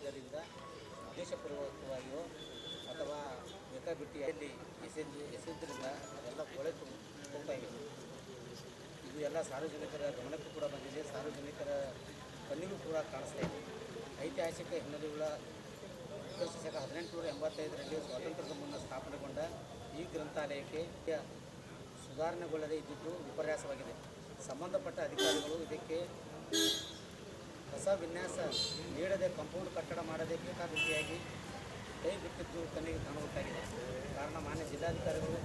ಬೇಜವಾಬ್ದಾರಿಯಿಂದ ಉದ್ದೇಶಪೂರ್ವಕವಾಗಿಯೋ ಅಥವಾ ಬೇಕಾಬಿಟ್ಟಿಯಲ್ಲಿ ಎಸೆದು, ಎಸೆದ್ರಿಂದ ಅದೆಲ್ಲ ಕೊಳೆತು ಹೋಗ್ತಾ ಇದೆ. ಎಲ್ಲ ಸಾರ್ವಜನಿಕರ ಗಮನಕ್ಕೂ ಕೂಡ ಬಂದಿದೆ. ಸಾರ್ವಜನಿಕರ ಕಣ್ಣಿಗೂ ಕೂಡ ಕಾಣಿಸ್ತಾ ಇದೆ. ಐತಿಹಾಸಿಕ ಹಿನ್ನೆಲೆಯುಳ್ಳ ಕ್ರಿಸ್ತ ಶಕ ಹದಿನೆಂಟುನೂರ ಎಂಬತ್ತೈದರಲ್ಲಿ ಸ್ವಾತಂತ್ರ್ಯದ ಮುನ್ನ ಸ್ಥಾಪನೆಗೊಂಡ ಈ ಗ್ರಂಥಾಲಯಕ್ಕೆ ಸುಧಾರಣೆಗೊಳ್ಳದೇ ಇದ್ದಿದ್ದು ವಿಪರ್ಯಾಸವಾಗಿದೆ. ಸಂಬಂಧಪಟ್ಟ ಅಧಿಕಾರಿಗಳು ಇದಕ್ಕೆ ಹೊಸ ವಿನ್ಯಾಸ ನೀಡದೆ ಕಾಂಪೌಂಡ್ ಕಟ್ಟಡ ಮಾಡದೆ ಬೇಕಾಬಿಟ್ಟಿಯಾಗಿ ಕೈ ಬಿಟ್ಟಿದ್ದು ತನಗೆ ಕಾಣುವಂತಾಗಿದೆ. ಕಾರಣ ಮಾನ್ಯ ಜಿಲ್ಲಾಧಿಕಾರಿಗಳು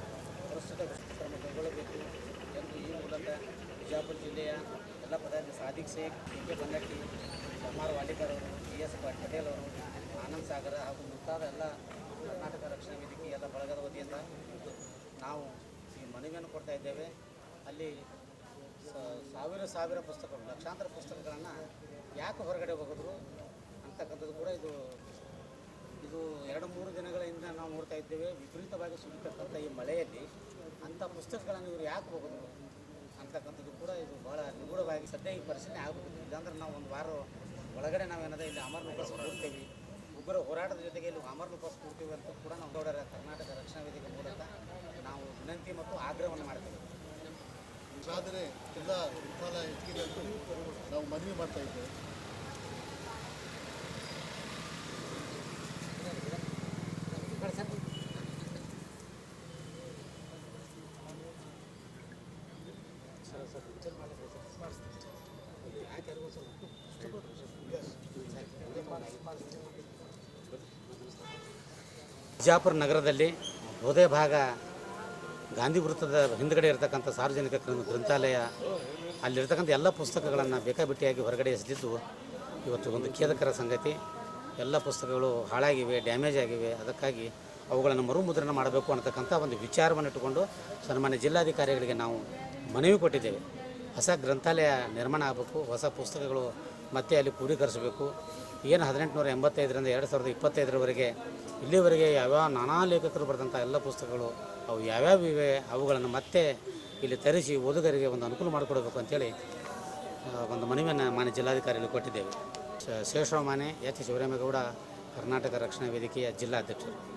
ಪ್ರಸ್ತುತ ಕ್ರಮ ಕೈಗೊಳ್ಳಬೇಕು ಎಂದು ಈ ಮೂಲಕ ಬಿಜಾಪುರ ಜಿಲ್ಲೆಯ ಎಲ್ಲ ಪದಾಧಿಕಾರಿ ಸಾದಿಕ್ ಶೇಖ್ ಕೆ ಬಂದಟ್ಟಿ ಕುಮಾರ್ ವಾಲಿಕರ್ ಅವರು ಬಿ ಎಸ್ ಪಟೇಲ್ ಅವರು, ಆನಂದ್ ಸಾಗರ ಹಾಗೂ ಮುಂತಾದ ಎಲ್ಲ ಕರ್ನಾಟಕ ರಕ್ಷಣಾ ವೇದಿಕೆ ಎಲ್ಲ ಬಳಗದ ವತಿಯಿಂದ ನಾವು ಈ ಮನವಿಯನ್ನು ಕೊಡ್ತಾ ಇದ್ದೇವೆ. ಅಲ್ಲಿ ಸಾವಿರ ಸಾವಿರ ಪುಸ್ತಕಗಳು, ಲಕ್ಷಾಂತರ ಪುಸ್ತಕಗಳನ್ನು ಯಾಕೆ ಹೊರಗಡೆ ಹೋಗಿದ್ರು? ಅಂತಕ್ಕಂಥದ್ದು ಕೂಡ ಇದು ಇದು ಎರಡು ಮೂರು ದಿನಗಳ ಹಿಂದೆ ನಾವು ನೋಡ್ತಾ ಇದ್ದೇವೆ. ವಿಪರೀತವಾಗಿ ಸುರಿತಕ್ಕಂಥ ಈ ಮಳೆಯಲ್ಲಿ ಅಂಥ ಪುಸ್ತಕಗಳನ್ನು ಇವರು ಯಾಕೆ ಹೋಗಿದ್ರು? ಅಂತಕ್ಕಂಥದ್ದು ಕೂಡ ಇದು ಭಾಳ ನಿಗೂಢವಾಗಿ ಸದ್ಯ ಈ ಪರಿಸ್ಥಿತಿ ಆಗಬಹುದು ಇಲ್ಲಾಂದ್ರೆ ನಾವು ಒಂದು ವಾರ ಒಳಗಡೆ ನಾವೇನದ ಇಲ್ಲಿ ಅಮರ್ ಉಪವಾಸ ಕೂಡ್ತೇವೆ. ಉಗ್ರ ಹೋರಾಟದ ಜೊತೆಗೆ ಇಲ್ಲಿ ಅಮರ್ ಉಪವಾಸ ಕೂಡ್ತೀವಿ ಅಂತ ಕೂಡ ನಾವು ಗೌಡರ ಕರ್ನಾಟಕ ರಕ್ಷಣಾ ವೇದಿಕೆ ಮೂಲಕ ನಾವು ವಿನಂತಿ ಮತ್ತು ಆಗ್ರಹವನ್ನು ಮಾಡ್ತೇವೆ. ಆದರೆ ಎಲ್ಲ ವಿಫಲ ಹೆಚ್ಚಿಗೆ ನಾವು ಮನವಿ ಮಾಡ್ತಾ ಇದ್ದೇವೆ. ಬಿಜಾಪುರ ನಗರದಲ್ಲಿ ಹೃದಯ ಭಾಗ ಗಾಂಧಿ ವೃತ್ತದ ಹಿಂದ್ಗಡೆ ಇರತಕ್ಕಂಥ ಸಾರ್ವಜನಿಕ ಗ್ರ- ಗ್ರಂಥಾಲಯ, ಅಲ್ಲಿರ್ತಕ್ಕಂಥ ಎಲ್ಲ ಪುಸ್ತಕಗಳನ್ನು ಬೇಕಾಬಿಟ್ಟಿಯಾಗಿ ಹೊರಗಡೆ ಎಸೆದಿದ್ದು ಇವತ್ತು ಒಂದು ಖೇದಕರ ಸಂಗತಿ. ಎಲ್ಲ ಪುಸ್ತಕಗಳು ಹಾಳಾಗಿವೆ, ಡ್ಯಾಮೇಜ್ ಆಗಿವೆ. ಅದಕ್ಕಾಗಿ ಅವುಗಳನ್ನು ಮರುಮುದ್ರಣ ಮಾಡಬೇಕು ಅನ್ನತಕ್ಕಂಥ ಒಂದು ವಿಚಾರವನ್ನು ಇಟ್ಟುಕೊಂಡು ಸನ್ಮಾನ್ಯ ಜಿಲ್ಲಾಧಿಕಾರಿಗಳಿಗೆ ನಾವು ಮನವಿ ಕೊಟ್ಟಿದ್ದೇವೆ. ಹೊಸ ಗ್ರಂಥಾಲಯ ನಿರ್ಮಾಣ ಆಗಬೇಕು, ಹೊಸ ಪುಸ್ತಕಗಳು ಮತ್ತೆ ಅಲ್ಲಿ ಪೂರೀಕರಿಸಬೇಕು ಏನು ಹದಿನೆಂಟುನೂರ ಎಂಬತ್ತೈದರಿಂದ ಎರಡು ಸಾವಿರದ ಇಪ್ಪತ್ತೈದರವರೆಗೆ ಇಲ್ಲಿವರೆಗೆ ಯಾವ್ಯಾವ ನಾನಾ ಲೇಖಕರು ಬರೆದಂಥ ಎಲ್ಲ ಪುಸ್ತಕಗಳು ಅವು ಯಾವ್ಯಾವ ಇವೆ, ಅವುಗಳನ್ನು ಮತ್ತೆ ಇಲ್ಲಿ ತರಿಸಿ ಓದುಗರಿಗೆ ಒಂದು ಅನುಕೂಲ ಮಾಡಿಕೊಡಬೇಕು ಅಂತೇಳಿ ಒಂದು ಮನವಿಯನ್ನು ಮಾನ್ಯ ಜಿಲ್ಲಾಧಿಕಾರಿಗಳು ಕೊಟ್ಟಿದ್ದೇವೆ. ಶೇಷರಾವ್ ಮಾನೆ ಎಚ್ ಶಿವರಾಮೇಗೌಡ, ಕರ್ನಾಟಕ ರಕ್ಷಣಾ ವೇದಿಕೆಯ ಜಿಲ್ಲಾಧ್ಯಕ್ಷರು.